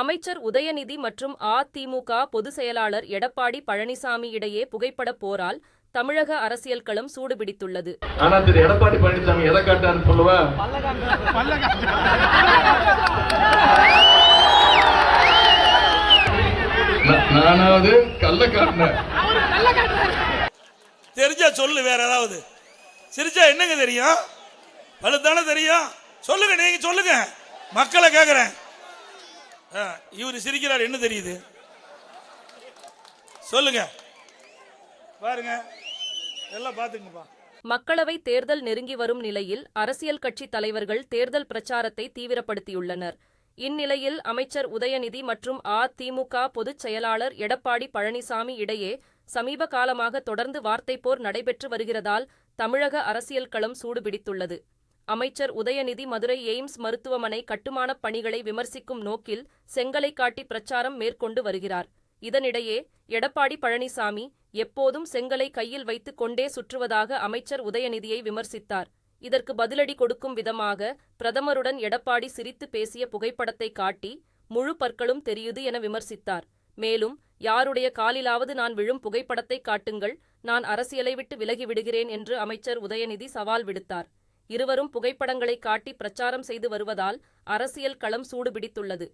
அமைச்சர் உதயநிதி மற்றும் அதிமுக பொதுச் செயலாளர் எடப்பாடி பழனிசாமி இடையே புகைப்படப் போரால் தமிழக அரசியல் களம் சூடுபிடித்துள்ளது. ஆனா திரு. எடப்பாடி பழனிசாமி எதை சொல்லுவா? நானாவது காட்டினேன். தெரிஞ்சா சொல்லு வேற ஏதாவது. சிரிச்சா என்னங்க தெரியும்? பழுத்தானே தெரியும்? சொல்லுங்க நீங்க சொல்லுங்க. மக்களை கேக்குறேன். இவர் சிரிக்கிறார் என்ன தெரியுது? சொல்லுங்க. பாருங்க. எல்லாம் பாத்துங்கப்பா மக்களவை தேர்தல் நெருங்கி வரும் நிலையில் அரசியல் கட்சி தலைவர்கள் தேர்தல் பிரச்சாரத்தை தீவிரப்படுத்தியுள்ளனர். இந்நிலையில் அமைச்சர் உதயநிதி மற்றும் அதிமுக பொதுச் செயலாளர் எடப்பாடி பழனிசாமி இடையே சமீப காலமாக தொடர்ந்து வார்த்தைப் போர் நடைபெற்று வருகிறதால் தமிழக அரசியல் களம் சூடுபிடித்துள்ளது. அமைச்சர் உதயநிதி மதுரை எய்ம்ஸ் மருத்துவமனை கட்டுமானப் பணிகளை விமர்சிக்கும் நோக்கில் செங்கலை காட்டி பிரச்சாரம் மேற்கொண்டு வருகிறார். இதனிடையே எடப்பாடி பழனிசாமி எப்போதும் செங்கலை கையில் வைத்துக் கொண்டே சுற்றுவதாக அமைச்சர் உதயநிதியை விமர்சித்தார். இதற்கு பதிலடி கொடுக்கும் விதமாக பிரதமருடன் எடப்பாடி சிரித்து பேசிய புகைப்படத்தை காட்டி முழு பற்களும் தெரியுது என விமர்சித்தார். மேலும் யாருடைய காலிலாவது நான் விழும் புகைப்படத்தை காட்டுங்கள் நான் அரசியலை விட்டு விலகி விடுகிறேன் என்று அமைச்சர் உதயநிதி சவால் விடுத்தார். இருவரும் புகைப்படங்களை காட்டி பிரச்சாரம் செய்து வருவதால் அரசியல் களம் சூடுபிடித்துள்ளது.